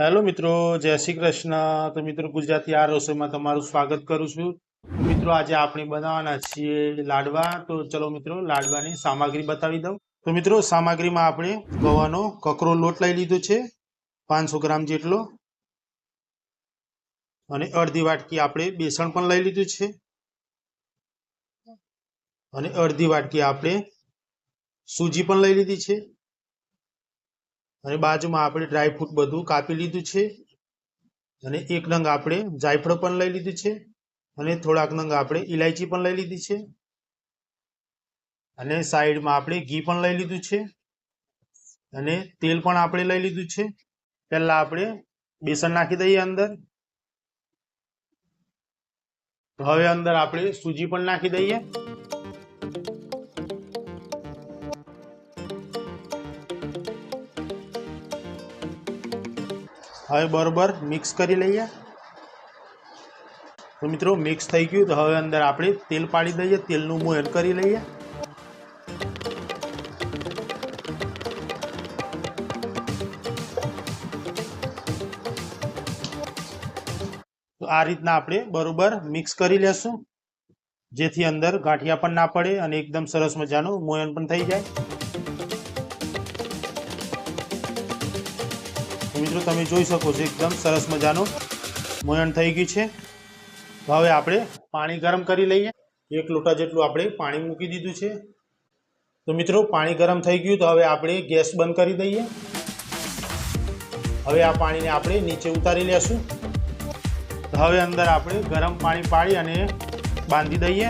Hello મિત્રો, જય શ્રી કૃષ્ણ. તો મિત્રો, ગુજરાતી આ રસોઈમાં તમારું સ્વાગત કરું છું. મિત્રો, આજે આપણે બનાવવાના છીએ લાડવા. તો ચલો મિત્રો, લાડવાની સામગ્રી બતાવી દઉં. તો મિત્રો, સામગ્રીમાં આપણે ગવાનો કકરો લોટ લઈ લીધો છે, પાંચસો ગ્રામ જેટલો. અને અડધી વાટકી આપણે બેસણ પણ લઈ લીધું છે. અને અડધી વાટકી આપણે સૂજી પણ લઈ લીધી છે. અને બાજુમાં આપણે ડ્રાયફ્રૂટ બધું કાપી લીધું છે. અને એક નંગ આપણે જાયફળ પણ લઈ લીધું છે. અને થોડાક નંગ આપણે ઇલાયચી પણ લઈ લીધી છે. અને સાઈડમાં આપણે ઘી પણ લઈ લીધું છે. અને તેલ પણ આપણે લઈ લીધું છે. પહેલા આપણે બેસન નાખી દઈએ અંદર. હવે અંદર આપણે સૂજી પણ નાખી દઈએ. હવે બરોબર મિક્સ કરી લઈએ. તો મિત્રો મિક્સ થઈ ગયું તો હવે અંદર આપણે તેલ પાડી દઈએ, તેલનું મોહન કરી લઈએ. આ રીતના આપણે બરોબર મિક્સ કરી લેશું. જેથી અંદર ગાંઠિયા પણ ના પડે અને એકદમ સરસ મજાનું મોયન પણ થઈ જાય. મિત્રો તમે જોઈ શકો છો એકદમ સરસ મજાનું મોયણ થઈ ગયું છે. તો હવે આપણે પાણી ગરમ કરી લઈએ. એક લોટા જેટલું આપણે પાણી મૂકી દીધું છે. તો મિત્રો પાણી ગરમ થઈ ગયું તો હવે આપણે ગેસ બંધ કરી દઈએ. હવે આ પાણીને આપણે નીચે ઉતારી લેશું. તો હવે અંદર આપણે ગરમ પાણી પાડી અને બાંધી દઈએ.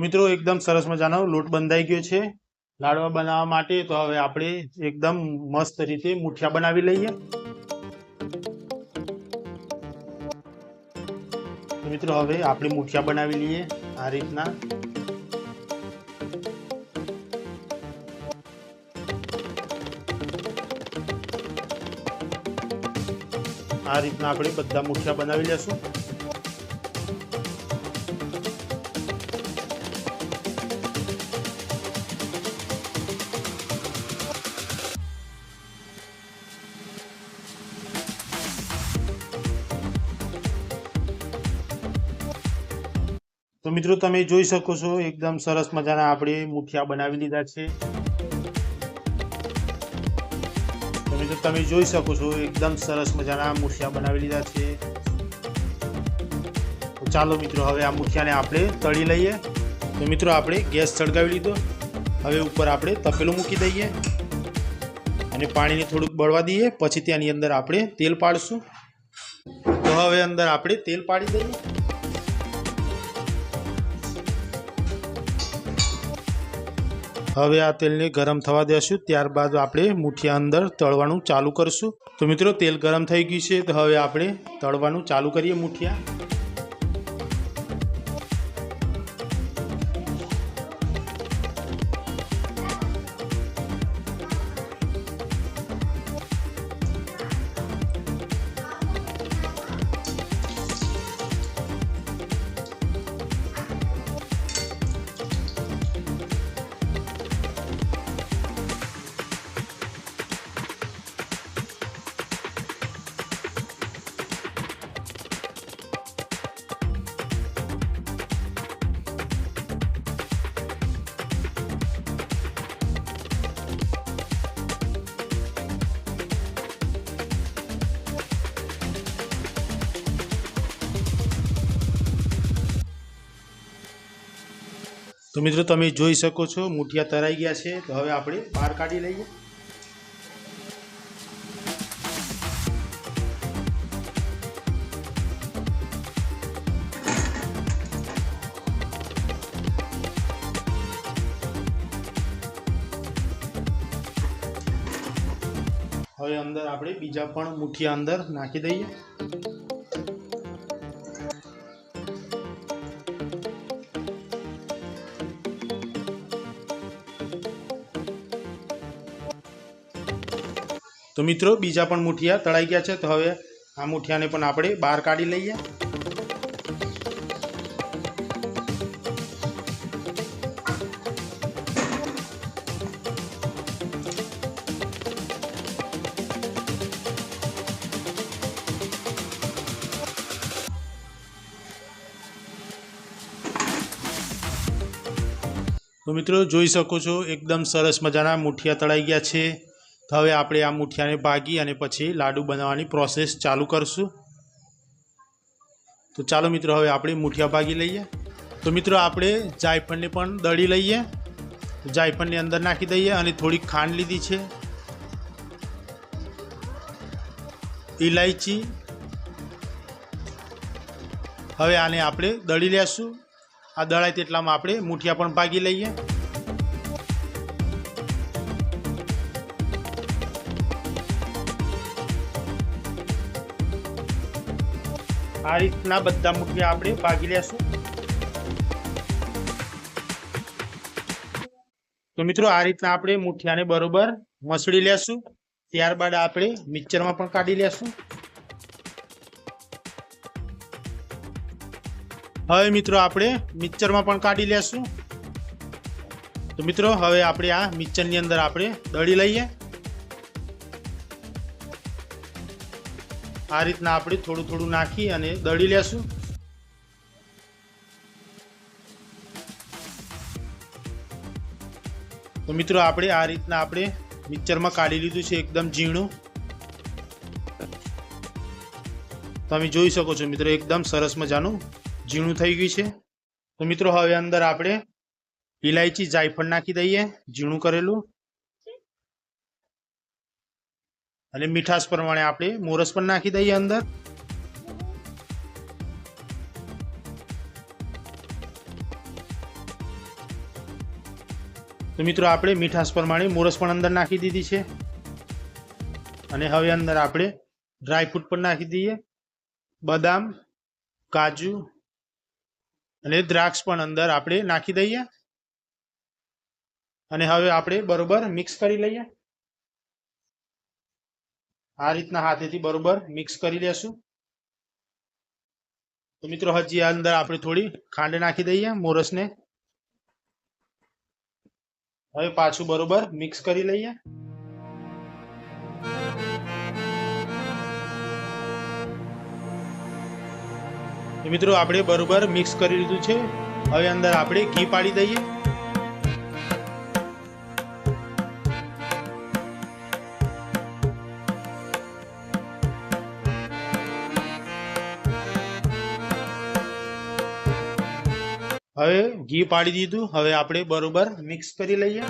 મિત્રો, એકદમ સરસ મજાનો લોટ બંધાઈ ગયો છે. લાડવા બનાવવા માટે તો હવે આપણે એકદમ મસ્ત રીતે મુઠિયા બનાવી લઈએ. મિત્રો, હવે આપણે મુઠિયા બનાવી લઈએ આ રીતના. આ રીતના આપણે બધા મુઠિયા બનાવી લેશું. તો મિત્રો તમે જોઈ શકો છો, એકદમ સરસ મજાના આપણે મુઠિયા બનાવી લીધા છે. તો મિત્રો તમે જોઈ શકો છો, એકદમ સરસ મજાના મુઠિયા બનાવી લીધા છે. ચાલો મિત્રો, હવે આ મુઠિયાને આપણે તળી લઈએ. તો મિત્રો આપણે ગેસ સળગાવી લીધો. હવે ઉપર આપણે તપેલું મૂકી દઈએ. અને પાણીને થોડુંક બળવા દઈએ, પછી ત્યાંની અંદર આપણે તેલ પાડશું. તો હવે અંદર આપણે તેલ પાડી દઈએ. હવે આ તેલને ગરમ થવા દેશું, ત્યારબાદ આપણે મૂઠિયા અંદર તળવાનું ચાલુ કરશું. તો મિત્રો, તેલ ગરમ થઈ ગયું છે, તો હવે આપણે તળવાનું ચાલુ કરીએ મુઠિયા તો મિત્રો તમે જોઈ શકો છો, મુઠિયા તરાઈ ગયા છે. તો હવે આપણે બહાર કાઢી લઈએ. હવે અંદર આપણે બીજા પણ મુઠ્ઠી અંદર નાખી દઈએ. તો મિત્રો, બીજા પણ મુઠિયા તળાઈ ગયા છે. તો હવે આ મુઠિયાને પણ આપણે બહાર કાઢી લઈએ. તો મિત્રો, જોઈ શકો છો, એકદમ સરસ મજાના મુઠિયા તળાઈ ગયા છે. તો હવે આપણે આ મુઠિયાને ભાગી અને પછી લાડુ બનાવવાની પ્રોસેસ ચાલુ કરશું. તો ચાલો મિત્રો, હવે આપણે મુઠિયા ભાગી લઈએ. તો મિત્રો, આપણે જાયફળને પણ દળી લઈએ. જાયફળની અંદર નાખી દઈએ અને થોડીક ખાંડ લીધી છે. ઇલાયચી હવે આને આપણે દળી લેશું. આ દળાય તેટલામાં આપણે મુઠિયા પણ ભાગી લઈએ. આ રીતના બધા મુઠિયા આપણે ભાગી લેશું. તો મિત્રો, આ રીતના આપણે મુઠિયાને બરોબર મસળી લેશું. ત્યારબાદ આપણે મિક્સરમાં પણ કાઢી લેશું. હવે મિત્રો, આપણે મિક્સરમાં પણ કાઢી લેશું. તો મિત્રો, હવે આપણે આ મિક્સરની અંદર આપણે દળી લઈએ. આ રીતના આપણે થોડું થોડું નાખી અને દળી લેશું. તો મિત્રો આપણે આ રીતના આપણે મિક્સરમાં કાઢી લીધું છે એકદમ ઝીણું. તમે જોઈ શકો છો મિત્રો એકદમ સરસ મજાનું ઝીણું થઈ ગયું છે. તો મિત્રો હવે અંદર આપણે ઇલાયચી જાયફળ નાખી દઈએ, ઝીણું કરેલું. અને મીઠાશ પ્રમાણે આપણે મોરસ પણ નાખી દઈએ અંદર. તો મિત્રો, આપણે મીઠાશ પ્રમાણે મોરસ પણ અંદર નાખી દીધી છે. અને હવે અંદર આપણે ડ્રાયફ્રૂટ પણ નાખી દઈએ. બદામ, કાજુ અને દ્રાક્ષ પણ અંદર આપણે નાખી દઈએ. અને હવે આપણે બરોબર મિક્સ કરી લઈએ. આ રીતના હાથેથી બરોબર મિક્સ કરી લેશું. તો મિત્રો, હજી આ અંદર આપણે થોડી ખાંડ નાખી દઈએ મોરસને. હવે પાછું બરોબર મિક્સ કરી લઈએ. મિત્રો, આપણે બરોબર મિક્સ કરી લીધું છે. હવે અંદર આપણે ઘી પાડી દઈએ. ઘી પાડી દીધું. હવે આપણે બરોબર મિક્સ કરી લઈએ.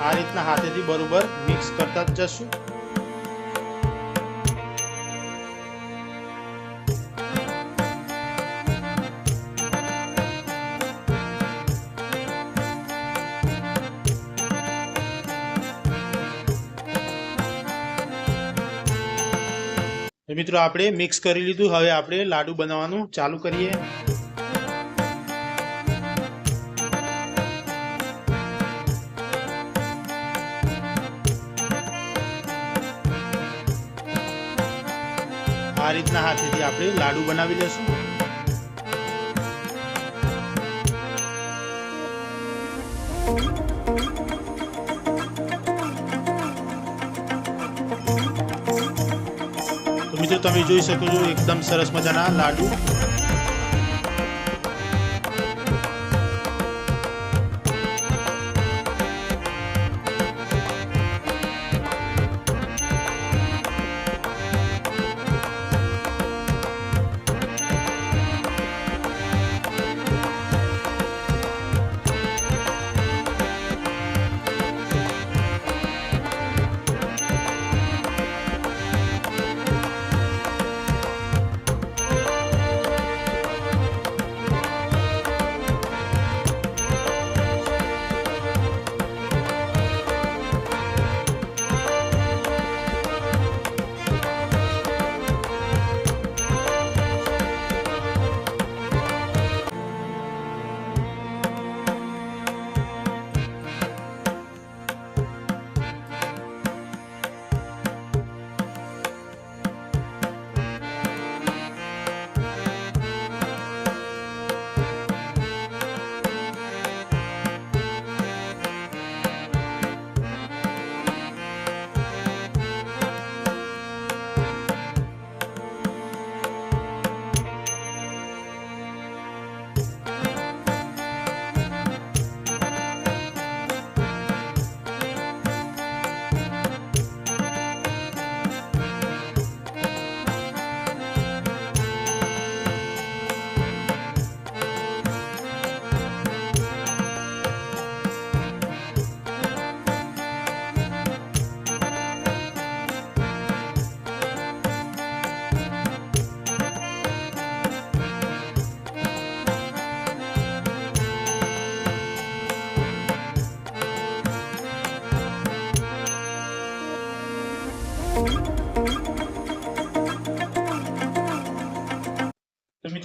આ રીતના હાથેથી બરોબર મિક્સ કરતા જ જશું. તો મિત્રો આપણે મિક્સ કરી લીધું. હવે આપણે લાડુ બનાવવાનું ચાલુ કરીએ. આ રીતના હાથેથી આપણે લાડુ બનાવી લેશું. મિત્રો તમે જોઈ શકો છો એકદમ સરસ મજાના લાડુ.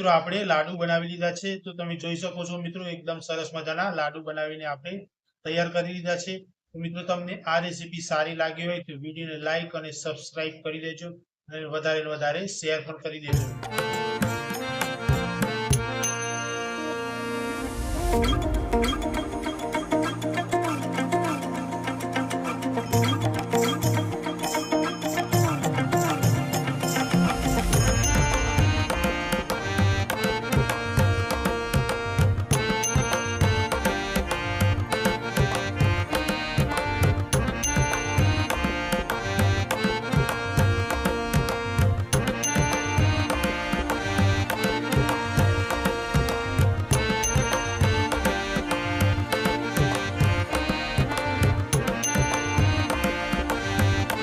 મિત્રો, આપણે લાડુ બનાવી લીધા છે. તો તમે જોઈ શકો છો મિત્રો, એકદમ સરસ મજાના લાડુ બનાવીને આપણે તૈયાર કરી લીધા છે. મિત્રો, તમને આ રેસીપી સારી લાગી હોય તો વિડીયોને લાઇક અને સબસ્ક્રાઇબ કરી દેજો અને વધારે ને વધારે શેર પણ કરી દેજો.